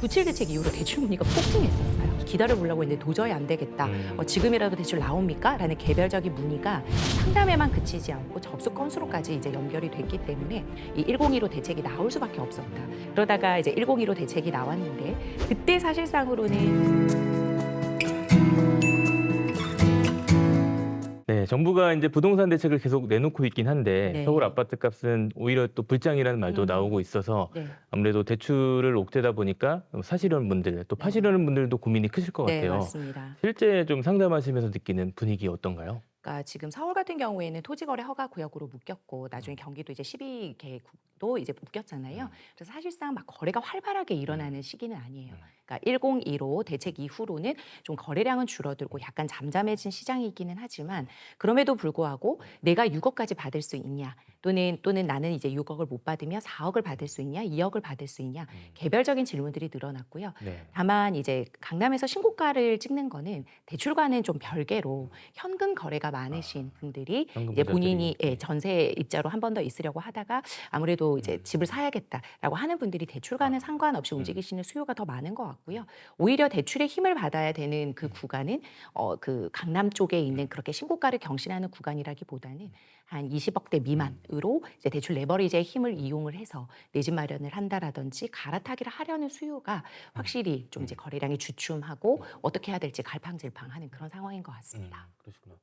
97 대책 이후로 대출 문의가 폭증했었어요. 기다려보려고 했는데 도저히 안 되겠다. 음. 어, 지금이라도 대출 나옵니까? 라는 개별적인 문의가 상담에만 그치지 않고 접수 건수로까지 이제 연결이 됐기 때문에 이 1015 대책이 나올 수밖에 없었다. 그러다가 이제 1015 대책이 나왔는데 그때 사실상으로는 정부가 이제 부동산 대책을 계속 내놓고 있긴 한데 네. 서울 아파트 값은 오히려 또 불장이라는 말도 음. 나오고 있어서 네, 아무래도 대출을 옥죄다 보니까 사시려는 분들 또 파시려는 분들도 고민이 크실 것네 같아요. 맞습니다. 실제 좀 상담하시면서 느끼는 분위기 어떤가요? 그러니까 지금 서울 같은 경우에는 토지거래 허가 구역으로 묶였고 나중에 경기도 이제 12개국 도 이제 묶였잖아요. 음. 그래서 사실상 막 거래가 활발하게 일어나는 시기는 아니에요. 음. 그러니까 1015 대책 이후로는 좀 거래량은 줄어들고 약간 잠잠해진 시장이기는 하지만 그럼에도 불구하고 내가 6억까지 받을 수 있냐 또는 또는 나는 이제 6억을 못 받으면 4억을 받을 수 있냐 2억을 받을 수 있냐 음. 개별적인 질문들이 늘어났고요. 네. 다만 이제 강남에서 신고가를 찍는 거는 대출과는 좀 별개로 현금 거래가 많으신 분들이 현금 이제. 본인이 예, 전세 입자로 한 번 더 있으려고 하다가 아무래도 이제 음. 집을 사야겠다라고 하는 분들이 대출과는 아. 상관없이 음. 움직이시는 수요가 더 많은 것 같고요. 오히려 대출의 힘을 받아야 되는 그 구간은 어, 그 강남 쪽에 있는 그렇게 신고가를 경신하는 구간이라기보다는 한 20억대 미만으로 이제 대출 레버리지의 힘을 이용을 해서 내 집 마련을 한다라든지 갈아타기를 하려는 수요가 확실히 좀 이제 거래량이 주춤하고 어떻게 해야 될지 갈팡질팡하는 그런 상황인 것 음, 같습니다. 그러시구나.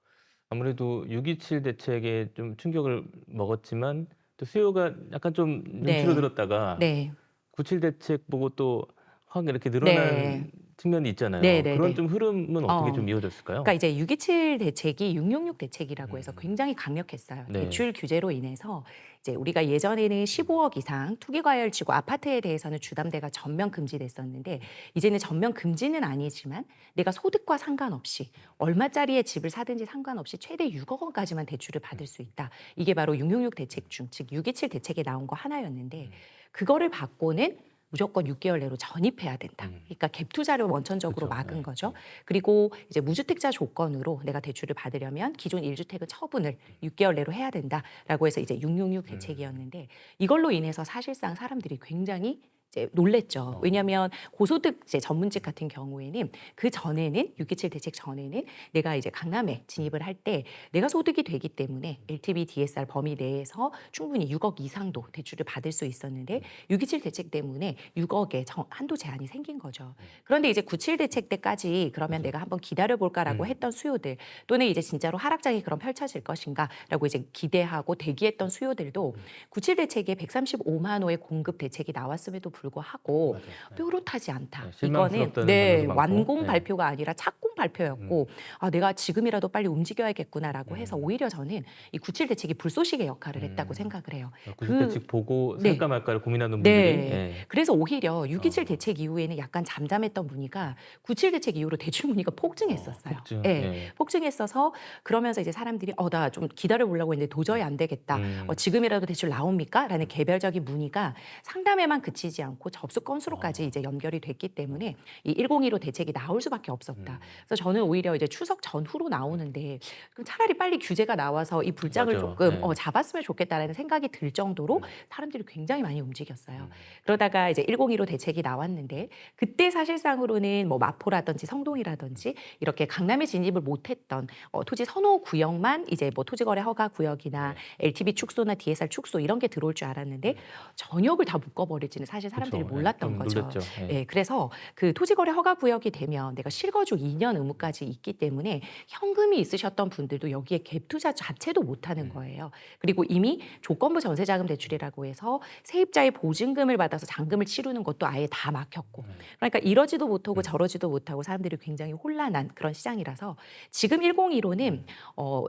아무래도 627 대책에 좀 충격을 먹었지만 또 수요가 약간 좀 네. 줄어들었다가 네. 97 대책 보고 또 확 이렇게 늘어난 네. 측면이 있잖아요. 네, 네, 그런 네. 좀 흐름은 어떻게 어. 좀 이어졌을까요? 그러니까 이제 627 대책이 666 대책이라고 해서 음. 굉장히 강력했어요. 네. 대출 규제로 인해서 이제 우리가 예전에는 15억 이상 투기 과열치고 아파트에 대해서는 주담대가 전면 금지됐었는데 이제는 전면 금지는 아니지만 내가 소득과 상관없이 얼마짜리의 집을 사든지 상관없이 최대 6억 원까지만 대출을 받을 수 있다. 이게 바로 666 대책 중 즉 627 대책에 나온 거 하나였는데 그거를 받고는 무조건 6개월 내로 전입해야 된다. 음. 그러니까 갭 투자를 원천적으로 그쵸. 막은 네. 거죠. 그리고 이제 무주택자 조건으로 내가 대출을 받으려면 기존 1주택은 처분을 6개월 내로 해야 된다라고 해서 이제 666 대책이었는데 이걸로 인해서 사실상 사람들이 굉장히 이제 놀랬죠. 어. 왜냐하면 고소득 이제 전문직 같은 경우에는 그 전에는 627 대책 전에는 내가 이제 강남에 진입을 할 때 내가 소득이 되기 때문에 LTV DSR 범위 내에서 충분히 6억 이상도 대출을 받을 수 있었는데 627 대책 때문에 6억의 한도 제한이 생긴 거죠. 그런데 이제 97 대책 때까지 그러면 내가 한번 기다려 볼까라고 음. 했던 수요들 또는 이제 진짜로 하락장이 그럼 펼쳐질 것인가라고 이제 기대하고 대기했던 수요들도 97 대책에 135만 호의 공급 대책이 나왔음에도 불구하고 맞아요. 네. 뾰롯하지 않다. 네, 이거는 실망스럽다는 네 반응도 많고. 완공 네. 발표가 아니라 착공 발표였고 아 내가 지금이라도 빨리 움직여야겠구나라고 해서 음. 오히려 저는 이 97 대책이 불쏘시개 역할을 했다고 음. 생각을 해요. 90 그- 대책 보고 네. 살까 말까를 고민하는 분들이 네. 예. 그래서 오히려 627 어. 대책 이후에는 약간 잠잠했던 문의가 97 대책 이후로 대출 문의가 폭증했었어요. 어, 폭증. 예. 예. 폭증했어서 그러면서 이제 사람들이 어 나 좀 기다려 보려고 했는데 도저히 안 되겠다. 음. 어, 지금이라도 대출 나옵니까? 라는 개별적인 문의가 상담에만 그치지 않고 접수 건수로까지 어. 이제 연결이 됐기 때문에 이 1015 대책이 나올 수밖에 없었다. 음. 그래서 저는 오히려 이제 추석 전후로 나오는데 그럼 차라리 빨리 규제가 나와서 이 불장을 맞아. 조금 네. 어, 잡았으면 좋겠다라는 생각이 들 정도로 음. 사람들이 굉장히 많이 움직였어요. 음. 그러다가 이제 1015 대책이 나왔는데 그때 사실상으로는 뭐 마포라든지 성동이라든지 이렇게 강남에 진입을 못했던 어, 토지 선호 구역만 이제 뭐 토지거래 허가 구역이나 LTV 축소나 DSR 축소 이런 게 들어올 줄 알았는데 전역을 다 묶어버릴지는 사실 사람들이 그쵸. 예, 몰랐던 좀 거죠. 놀랬죠. 예. 예, 그래서 그 토지거래 허가 구역이 되면 내가 실거주 2년 의무까지 있기 때문에 현금이 있으셨던 분들도 여기에 갭 투자 자체도 못 하는 음. 거예요. 그리고 이미 조건부 전세자금 대출이라고 해서 세입자의 보증금을 받아서 잔금을 치르는 것도 아예 다 막혔고 음. 그러니까 이러지도 못하고 음. 저러지도 못하고 사람들이 굉장히 혼란한 그런 시장이라서 지금 101호는 음. 어,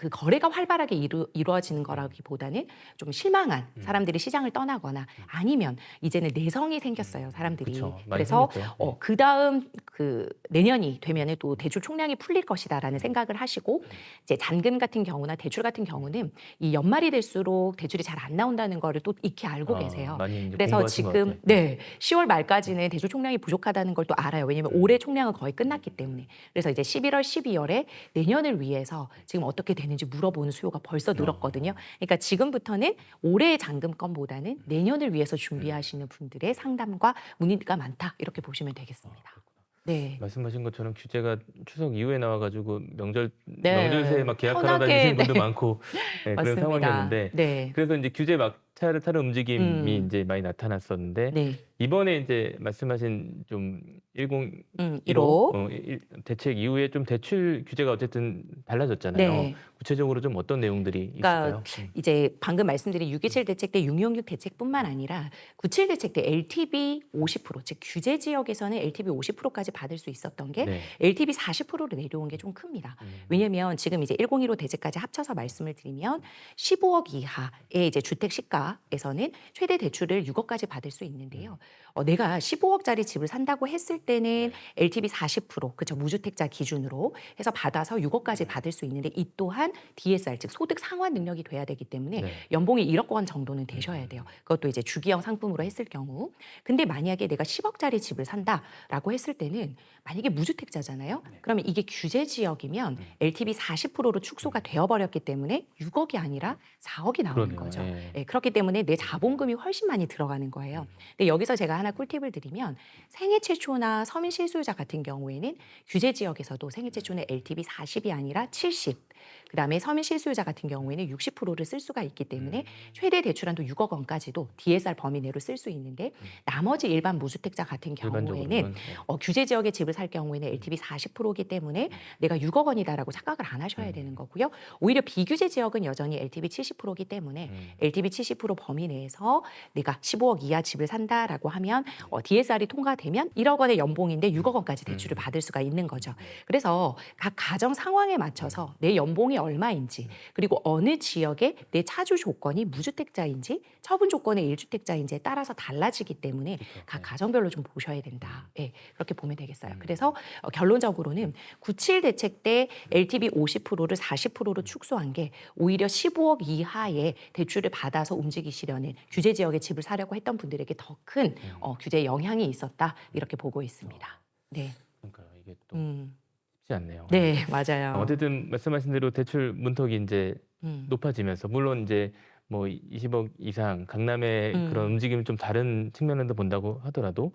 그 거래가 활발하게 이루, 이루어지는 거라기보다는 좀 실망한 음. 사람들이 시장을 떠나거나 아니면 이제는 내성이 생겼어요 사람들이 그쵸. 많이 그래서 생겼죠. 어, 그 다음 그 내년이 되면은 또 대출 총량이 풀릴 것이다라는 생각을 하시고 이제 잔금 같은 경우나 대출 같은 경우는 이 연말이 될수록 대출이 잘 안 나온다는 거를 또 익히 알고 아, 계세요. 많이 이제 그래서 공부하신 것 지금 같아요. 네 10월 말까지는 대출 총량이 부족하다는 걸 또 알아요. 왜냐하면 올해 총량은 거의 끝났기 때문에 그래서 이제 11월, 12월에 내년을 위해서 지금 어떻게 되는 되는지 물어보는 수요가 벌써 어. 늘었거든요. 그러니까 지금부터는 올해의 잔금건보다는 내년을 위해서 준비하시는 분들의 상담과 문의가 많다 이렇게 보시면 되겠습니다. 네. 말씀하신 것처럼 규제가 추석 이후에 나와가지고 명절 네. 명절 새에 막 계약하러 편하게, 다니시는 분도 네. 많고 네, 그런 맞습니다. 상황이었는데 네. 그래서 이제 규제 막 차를 타는 움직임이 음. 이제 많이 나타났었는데 네. 이번에 이제 말씀하신 좀 10, 음, 15 1호. 어, 일- 대책 이후에 좀 대출 규제가 어쨌든 달라졌잖아요. 네. 구체적으로 좀 어떤 내용들이 그러니까 있을까요? 음. 이제 방금 말씀드린 627 대책 때 666 대책뿐만 아니라 97 대책 때 LTV 50%, 즉 규제 지역에서는 LTV 50%까지 받을 수 있었던 게 네. LTV 40%로 내려온 게 좀 큽니다. 음. 왜냐면 지금 이제 1015 대책까지 합쳐서 말씀을 드리면 15억 이하의 이제 주택 시가 에서는 최대 대출을 6억까지 받을 수 있는데요. 어, 내가 15억짜리 집을 산다고 했을 때는 LTV 40% 그죠 무주택자 기준으로 해서 받아서 6억까지 받을 수 있는데 이 또한 DSR 즉 소득 상환 능력이 돼야 되기 때문에 네. 연봉이 1억 원 정도는 되셔야 돼요. 그것도 이제 주기형 상품으로 했을 경우. 근데 만약에 내가 10억짜리 집을 산다라고 했을 때는 만약에 무주택자잖아요. 그러면 이게 규제 지역이면 음. LTV 40%로 축소가 되어버렸기 때문에 6억이 아니라 4억이 나오는 그러네요. 거죠. 예. 예, 그렇기 때문에 내 자본금이 훨씬 많이 들어가는 거예요. 근데 여기서 제가 하나 꿀팁을 드리면 생애 최초나 서민 실수요자 같은 경우에는 규제 지역에서도 생애 최초는 LTV 40이 아니라 70. 그다음에 서민 실수요자 같은 경우에는 60%를 쓸 수가 있기 때문에 최대 대출한도 6억 원까지도 DSR 범위 내로 쓸 수 있는데 나머지 일반 무주택자 같은 경우에는 일반적으로는 어, 규제 지역의 집을 살 경우에는 LTV 40%이기 때문에 내가 6억 원이다라고 착각을 안 하셔야 음. 되는 거고요. 오히려 비규제 지역은 여전히 LTV 70%이기 때문에 음. LTV 70% 범위 내에서 내가 15억 이하 집을 산다라고 하면 어, DSR이 통과되면 1억 원의 연봉인데 6억 원까지 대출을 음. 받을 수가 있는 거죠. 그래서 각 가정 상황에 맞춰서 내 연봉이 얼마인지 그리고 어느 지역에 내 차주 조건이 무주택자인지 처분 조건의 일주택자인지에 따라서 달라지기 때문에 그렇죠. 각 가정별로 좀 보셔야 된다. 예, 그렇게 보면 되겠어요. 음. 그래서 어, 결론적으로는 97 대책 때 LTV 50%를 40%로 축소한 게 오히려 15억 이하의 대출을 받아서 움직이 시려는 규제 지역에 집을 사려고 했던 분들에게 더큰 음. 어, 규제 영향이 있었다 이렇게 보고 있습니다. 네, 그러니까 이게 또 음, 쉽지 않네요. 네 맞아요. 어쨌든 말씀하신 대로 대출 문턱이 이제 음, 높아지면서 물론 이제 뭐 20억 이상 강남의 음. 그런 움직임이 좀 다른 측면에서 본다고 하더라도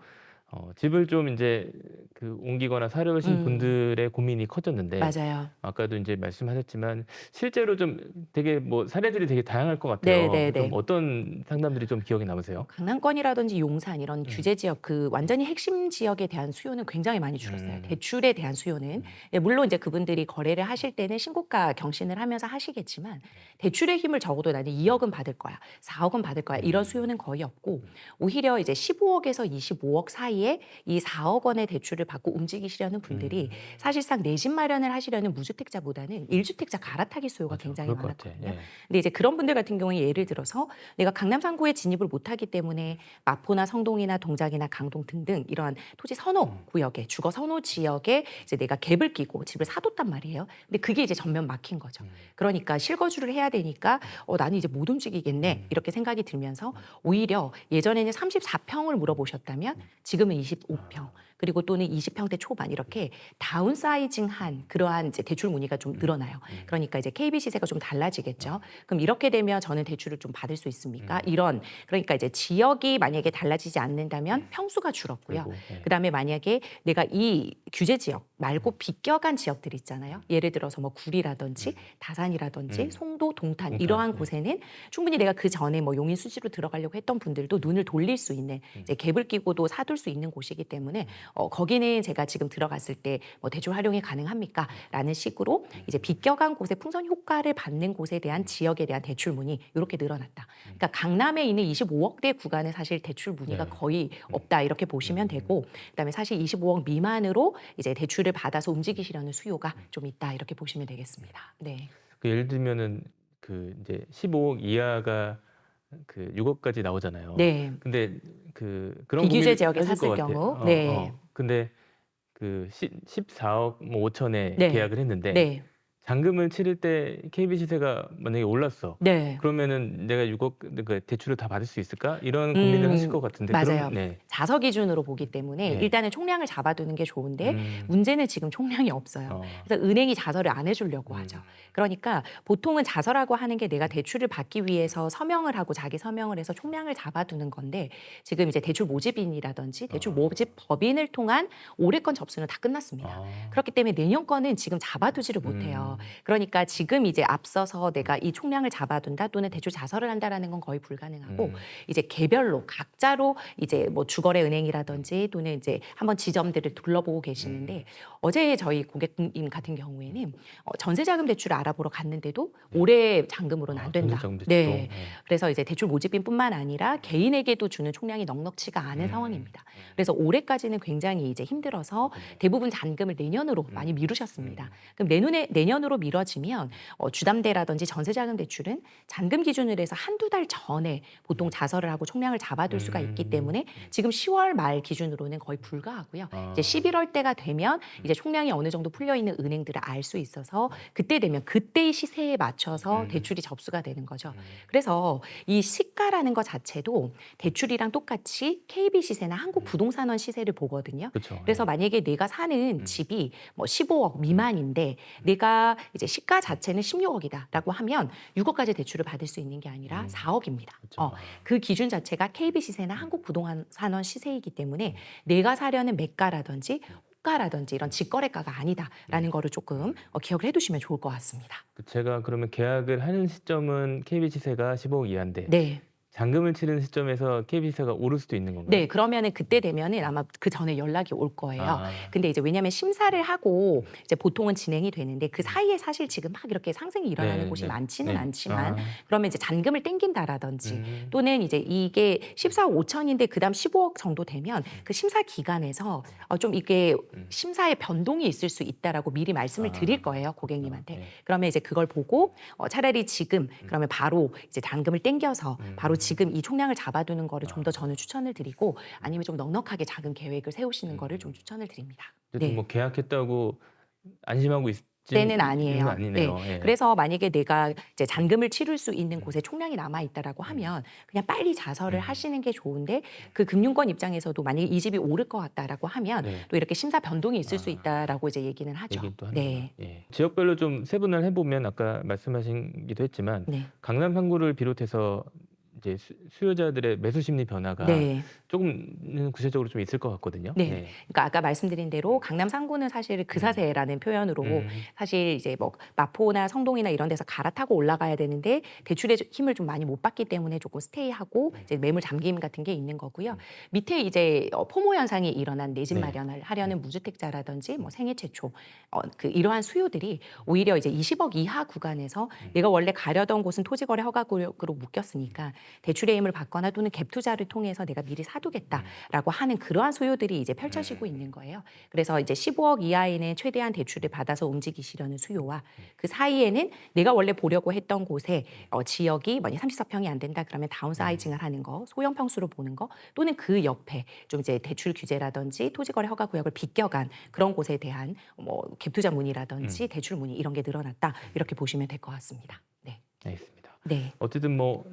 어, 집을 좀 이제 그 옮기거나 사려신 음. 분들의 고민이 커졌는데 맞아요. 아까도 이제 말씀하셨지만 실제로 좀 되게 뭐 사례들이 되게 다양할 것 같아요. 네, 네, 좀 네. 어떤 상담들이 좀 기억에 남으세요? 강남권이라든지 용산 이런 음. 규제 지역 그 완전히 핵심 지역에 대한 수요는 굉장히 많이 줄었어요. 음. 대출에 대한 수요는 예, 물론 이제 그분들이 거래를 하실 때는 신고가 경신을 하면서 하시겠지만 대출의 힘을 적어도 나는 2억 은 받을 거야, 4억 은 받을 거야 이런 수요는 거의 없고 오히려 이제 15억에서 25억 사이 에 이 4억 원의 대출을 받고 움직이시려는 분들이 음. 사실상 내 집 마련을 하시려는 무주택자보다는 일주택자 갈아타기 수요가 맞아, 굉장히. 많았거든요. 예. 근데 이제 그런 분들 같은 경우에 예를 들어서 내가 강남 상구에 진입을 못하기 때문에 마포나 성동이나 동작이나 강동 등등 이러한 토지 선호 음. 구역에 주거 선호 지역에 이제 내가 갭을 끼고 집을 사뒀단 말이에요. 근데 그게 이제 전면 막힌 거죠. 음. 그러니까 실거주를 해야 되니까 어, 나는 이제 못 움직이겠네 음. 이렇게 생각이 들면서 오히려 예전에는 34평을 물어보셨다면 지금 은 25평 그리고 또는 20평대 초반 이렇게 다운사이징한 그러한 이제 대출 문의가 좀 늘어나요. 음. 그러니까 이제 KB 시세가 좀 달라지겠죠. 그럼 이렇게 되면 저는 대출을 좀 받을 수 있습니까? 음. 이런 그러니까 이제 지역이 만약에 달라지지 않는다면 평수가 줄었고요. 예. 그다음에 만약에 내가 이 규제 지역 말고 비껴간 지역들 있잖아요. 예를 들어서 뭐 구리라든지 다산이라든지 음. 송도, 동탄 이러한 네. 곳에는 충분히 내가 그 전에 뭐 용인 수지로 들어가려고 했던 분들도 눈을 돌릴 수 있는 음. 이제 갭을 끼고도 사둘 수 있는 곳이기 때문에 어, 거기는 제가 지금 들어갔을 때 뭐 대출 활용이 가능합니까? 라는 식으로 이제 비껴간 곳에 풍선 효과를 받는 곳에 대한 지역에 대한 대출 문의 이렇게 늘어났다. 그러니까 강남에 있는 25억대 구간은 사실 대출 문의가 네. 거의 없다 이렇게 보시면 되고 그다음에 사실 25억 미만으로 이제 대출을 받아서 움직이시려는 수요가 좀 있다 이렇게 보시면 되겠습니다. 네. 그 예를 들면은 그 이제 15억 이하가 그 6억까지 나오잖아요. 네. 근데 그 그런 비규제 지역에 샀을. 경우, 어, 네. 어. 근데 그 10, 14억 뭐 5천에 네. 계약을 했는데 네. 잔금을 치를 때 KB 시세가 만약에 올랐어. 네. 그러면은 내가 6억 그 대출을 다 받을 수 있을까? 이런 고민을 음, 하실 것 같은데. 맞아요. 그럼, 네. 자서 기준으로 보기 때문에 네. 일단은 총량을 잡아두는 게 좋은데 음, 문제는 지금 총량이 없어요. 어, 그래서 은행이 자서를 안 해주려고 음, 하죠. 그러니까 보통은 자서라고 하는 게 내가 대출을 받기 위해서 서명을 하고 자기 서명을 해서 총량을 잡아두는 건데 지금 이제 대출 모집인이라든지 대출 아. 모집 법인을 통한 올해 건 접수는 다 끝났습니다. 아, 그렇기 때문에 내년 거는 지금 잡아두지를 못해요. 음, 그러니까 지금 이제 앞서서 내가 이 총량을 잡아둔다 또는 대출 자서를 한다라는 건 거의 불가능하고 음, 이제 개별로 각자로 이제 뭐 주거래 은행이라든지 또는 이제 한번 지점들을 둘러보고 계시는데 어제 저희 고객님 같은 경우에는 어, 전세자금 대출을 알아보러 갔는데도 올해 잔금으로는 안 아, 된다. 전세자금 대출도? 네. 네. 그래서 이제 대출 모집인뿐만 아니라 개인에게도 주는 총량이 넉넉치가 않은 음, 상황입니다. 그래서 올해까지는 굉장히 이제 힘들어서 대부분 잔금을 내년으로 많이 미루셨습니다. 그럼 내년에 내년으로 미뤄지면 어, 주담대라든지 전세자금 대출은 잔금 기준으로 해서 한두 달 전에 보통 자서를 하고 총량을 잡아둘 수가 있기 음. 때문에 지금 10월 말 기준으로는 거의 불가하고요. 아. 이제 11월 때가 되면 이제 총량이 어느 정도 풀려 있는 은행들을 알 수 있어서 그때 되면 그때의 시세에 맞춰서 음. 대출이 접수가 되는 거죠. 음, 그래서 이 시가라는 것 자체도 대출이랑 똑같이 KB 시세나 한국 부동산원 시세를 보거든요. 그렇죠. 그래서 만약에 내가 사는 음. 집이 뭐 15억 미만인데 내가 이제 시가 자체는 16억이다라고 하면 6억까지 대출을 받을 수 있는 게 아니라 음. 4억입니다. 그렇죠. 어, 그 기준 자체가 KB 시세나 한국 부동산원 시세이기 음. 때문에 내가 사려는 매가라든지 호가라든지 이런 직거래가가 아니다라는 거를 조금 어, 기억을 해두시면 좋을 것 같습니다. 그 제가 그러면 계약을 하는 시점은 KB 시세가 15억 이하인데 네. 잔금을 치는 시점에서 KB 시세가 오를 수도 있는 건가요? 네, 그러면은 그때 되면은 아마 그 전에 연락이 올 거예요. 아, 근데 이제 왜냐하면 심사를 하고 이제 보통은 진행이 되는데 그 사이에 사실 지금 막 이렇게 상승이 일어나는 네, 곳이 네, 많지는 네. 않지만 아, 그러면 이제 잔금을 땡긴다라든지 음, 또는 이제 이게 14억 5천인데 그다음 15억 정도 되면 그 심사 기간에서 어, 좀 이게 음. 심사에 변동이 있을 수 있다라고 미리 말씀을 아. 드릴 거예요 고객님한테. 네. 그러면 이제 그걸 보고 어, 차라리 지금 그러면 바로 이제 잔금을 땡겨서 음. 바로 지금 이 총량을 잡아두는 거를 좀 더 저는 추천을 드리고 아니면 좀 넉넉하게 자금 계획을 세우시는 음. 거를 좀 추천을 드립니다. 어쨌든 네. 뭐 계약했다고 안심하고 있지는 때는 아니에요. 아니네요. 예. 그래서 만약에 내가 이제 잔금을 치를 수 있는 곳에 총량이 남아 있다라고 하면 그냥 빨리 자서를 음. 하시는 게 좋은데 그 금융권 입장에서도 만약에 이 집이 오를 것 같다라고 하면 네. 또 이렇게 심사 변동이 있을 수 아. 있다라고 이제 얘기는 하죠. 네. 예. 지역별로 좀 세분을 해보면 아까 말씀하신기도 했지만 네. 강남 3구를 비롯해서 이제 수, 수요자들의 매수 심리 변화가 네. 조금은 구체적으로 좀 있을 것 같거든요. 네. 예. 그러니까 아까 말씀드린 대로 강남 상구는 사실 그사세라는 표현으로 음, 사실 이제 뭐 마포나 성동이나 이런 데서 갈아타고 올라가야 되는데 대출의 힘을 좀 많이 못 받기 때문에 조금 스테이하고 음. 이제 매물 잠김 같은 게 있는 거고요. 밑에 이제 어, 포모 현상이 일어난 내집 네. 마련을 하려는 무주택자라든지 뭐 생애 최초 어, 그 이러한 수요들이 오히려 이제 20억 이하 구간에서 음. 내가 원래 가려던 곳은 토지거래 허가구역으로 묶였으니까 대출의 힘을 받거나 또는 갭 투자를 통해서 내가 미리 사 두겠다라고 하는 그러한 소요들이 이제 펼쳐지고 음. 있는 거예요. 그래서 이제 15억 이하에는 최대한 대출을 받아서 움직이시려는 수요와 그 사이에는 내가 원래 보려고 했던 곳에 어, 지역이 만약 34평이 안 된다 그러면 다운사이징을 하는 거, 소형 평수로 보는 거 또는 그 옆에 좀 이제 대출 규제라든지 토지거래 허가 구역을 비껴간 그런 곳에 대한 뭐 갭투자 문의라든지 대출 문의 이런 게 늘어났다. 이렇게 보시면 될 것 같습니다. 네, 알겠습니다. 네, 어쨌든 뭐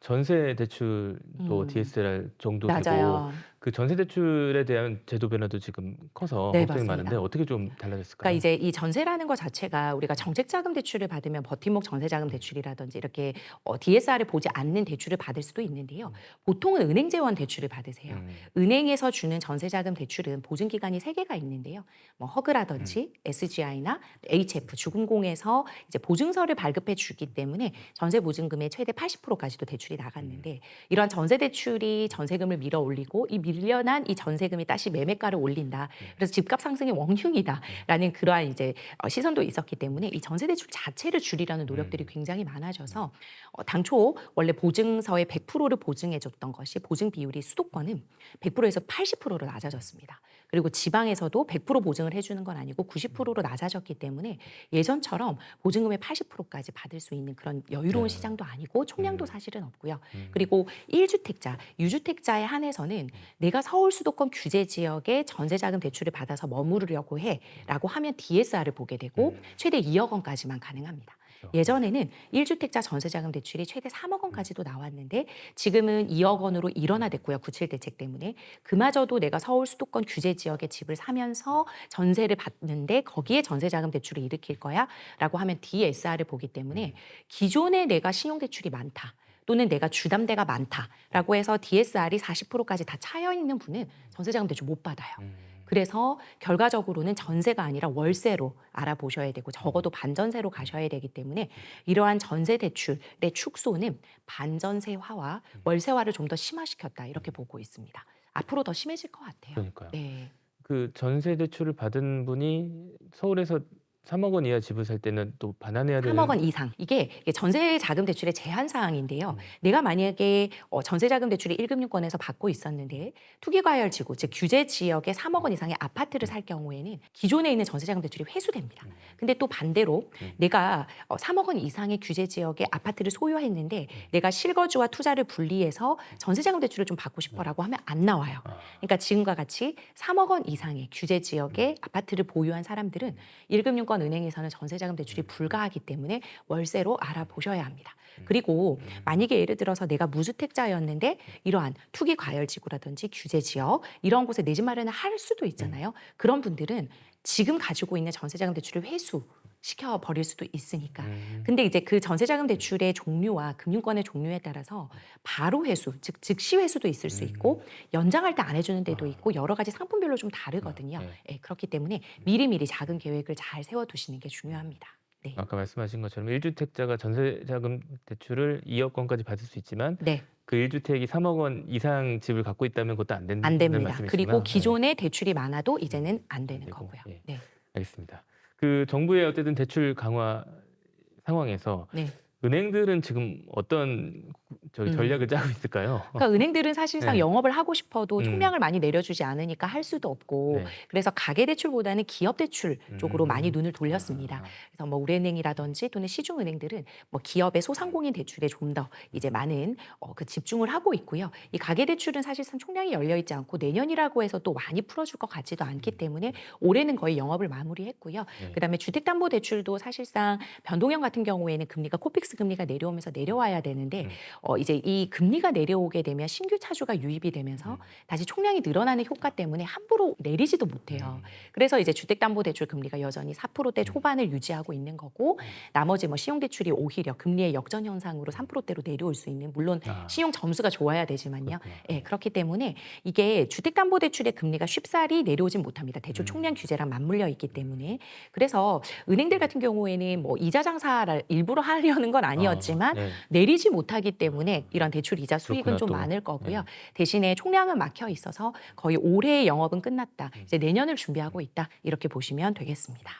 전세 대출도 음. DSR 정도 되고 맞아요. 그 전세 대출에 대한 제도 변화도 지금 커서 네, 걱정이 맞습니다. 많은데 어떻게 좀 달라졌을까요? 그러니까 이제 이 전세라는 것 자체가 우리가 정책자금 대출을 받으면 버팀목 전세자금 대출이라든지 이렇게 어, DSR을 보지 않는 대출을 받을 수도 있는데요. 보통은 은행 재원 대출을 받으세요. 음, 은행에서 주는 전세자금 대출은 보증 기간이 세 개가 있는데요. 뭐 허그라든지 SGI나 HF 주금공에서 이제 보증서를 발급해 주기 때문에 전세 보증금의 최대 80%까지도 대출이 나갔는데 이러한 전세 대출이 전세금을 밀어 올리고 이 밀 려난 이 전세금이 다시 매매가를 올린다. 그래서 집값 상승의 원흉이다라는 그러한 이제 어, 시선도 있었기 때문에 이 전세 대출 자체를 줄이려는 노력들이 굉장히 많아져서 어, 당초 원래 보증서의 100%를 보증해줬던 것이 보증 비율이 수도권은 100%에서 80%로 낮아졌습니다. 그리고 지방에서도 100% 보증을 해주는 건 아니고 90%로 낮아졌기 때문에 예전처럼 보증금의 80%까지 받을 수 있는 그런 여유로운 네. 시장도 아니고 총량도 음. 사실은 없고요. 음. 그리고 1주택자, 유주택자에 한해서는 내가 서울 수도권 규제 지역에 전세자금 대출을 받아서 머무르려고 해라고 하면 DSR을 보게 되고 음. 최대 2억 원까지만 가능합니다. 그렇죠. 예전에는 1주택자 전세자금 대출이 최대 3억 원까지도 나왔는데 지금은 2억 원으로 일원화됐고요. 97 대책 때문에. 그마저도 내가 서울 수도권 규제 지역에 집을 사면서 전세를 받는데 거기에 전세자금 대출을 일으킬 거야 라고 하면 DSR을 보기 때문에 기존에 내가 신용 대출이 많다. 또는 내가 주담대가 많다라고 해서 DSR이 40%까지 다 차여 있는 분은 전세자금 대출 못 받아요. 음. 그래서 결과적으로는 전세가 아니라 월세로 알아보셔야 되고 적어도 반전세로 가셔야 되기 때문에 이러한 전세 대출의 축소는 반전세화와 월세화를 좀 더 심화시켰다 이렇게 보고 있습니다. 앞으로 더 심해질 것 같아요. 그러니까요. 네. 그 전세 대출을 받은 분이 서울에서 3억 원 이하 집을 살 때는 또 반환해야 되는 3억 원 이상. 이게 이게 전세 자금 대출의 제한 사항인데요. 음. 내가 만약에 어, 전세 자금 대출을 1금융권에서 받고 있었는데 투기 과열 지구 즉 규제 지역에 3억 원 이상의 아파트를 살 경우에는 기존에 있는 전세 자금 대출이 회수됩니다. 음. 근데 또 반대로 음. 내가 어, 3억 원 이상의 규제 지역에 아파트를 소유했는데 음. 내가 실거주와 투자를 분리해서 전세 자금 대출을 좀 받고 싶어라고 하면 안 나와요. 아, 그러니까 지금과 같이 3억 원 이상의 규제 지역에 아파트를 보유한 사람들은 1금융권 은행에서는 전세자금 대출이 불가하기 때문에 월세로 알아보셔야 합니다. 그리고 음. 만약에 예를 들어서 내가 무주택자였는데 이러한 투기 과열 지구라든지 규제 지역 이런 곳에 내 집 마련을 할 수도 있잖아요. 그런 분들은 지금 가지고 있는 전세자금 대출을 회수 시켜 버릴 수도 있으니까. 음. 근데 이제 그 전세자금 대출의 종류와 금융권의 종류에 따라서 바로 회수, 즉 즉시 회수도 있을 수 음. 있고 연장할 때 안 해주는 데도 아. 있고 여러 가지 상품별로 좀 다르거든요. 아, 네. 예, 그렇기 때문에 미리 미리 작은 계획을 잘 세워두시는 게 중요합니다. 네. 아까 말씀하신 것처럼 1주택자가 전세 자금 대출을 2억 원까지 받을 수 있지만 네, 그 1주택이 3억 원 이상 집을 갖고 있다면 그것도 안 된다는 안 됩니다. 말씀이시구나. 그리고 네. 기존에 대출이 많아도 이제는 안 되는 되고, 거고요. 예. 네, 알겠습니다. 그 정부의 어쨌든 대출 강화 상황에서 네. 은행들은 지금 어떤 저기 음. 전략을 짜고 있을까요? 그러니까 은행들은 사실상 네. 영업을 하고 싶어도 음. 총량을 많이 내려주지 않으니까 할 수도 없고 네. 그래서 가계 대출보다는 기업 대출 쪽으로 음. 많이 눈을 돌렸습니다. 아, 그래서 뭐 우리은행이라든지 또는 시중은행들은 뭐 기업의 소상공인 대출에 좀 더 이제 많은 어, 그 집중을 하고 있고요. 이 가계 대출은 사실상 총량이 열려 있지 않고 내년이라고 해서 또 많이 풀어줄 것 같지도 않기 때문에 올해는 거의 영업을 마무리했고요. 네. 그다음에 주택담보대출도 사실상 변동형 같은 경우에는 금리가 코픽스 금리가 내려오면서 내려와야 되는데 음. 어, 이제 이 금리가 내려오게 되면 신규 차주가 유입이 되면서 음. 다시 총량이 늘어나는 효과 때문에 함부로 내리지도 못해요. 음. 그래서 이제 주택담보대출 금리가 여전히 4%대 초반을 유지하고 있는 거고 음. 나머지 뭐 신용대출이 오히려 금리의 역전 현상으로 3%대로 내려올 수 있는 물론 아, 신용 점수가 좋아야 되지만요. 예, 그렇기 때문에 이게 주택담보대출의 금리가 쉽사리 내려오진 못합니다. 대출 음. 총량 규제랑 맞물려 있기 때문에 그래서 은행들 같은 경우에는 뭐 이자 장사를 일부러 하려는 건 아니었지만 아, 네. 내리지 못하기 때문에 이런 대출 이자 수익은 그렇구나, 좀 또. 많을 거고요. 네. 대신에 총량은 막혀 있어서 거의 올해의 영업은 끝났다. 음. 이제 내년을 준비하고 있다. 이렇게 보시면 되겠습니다.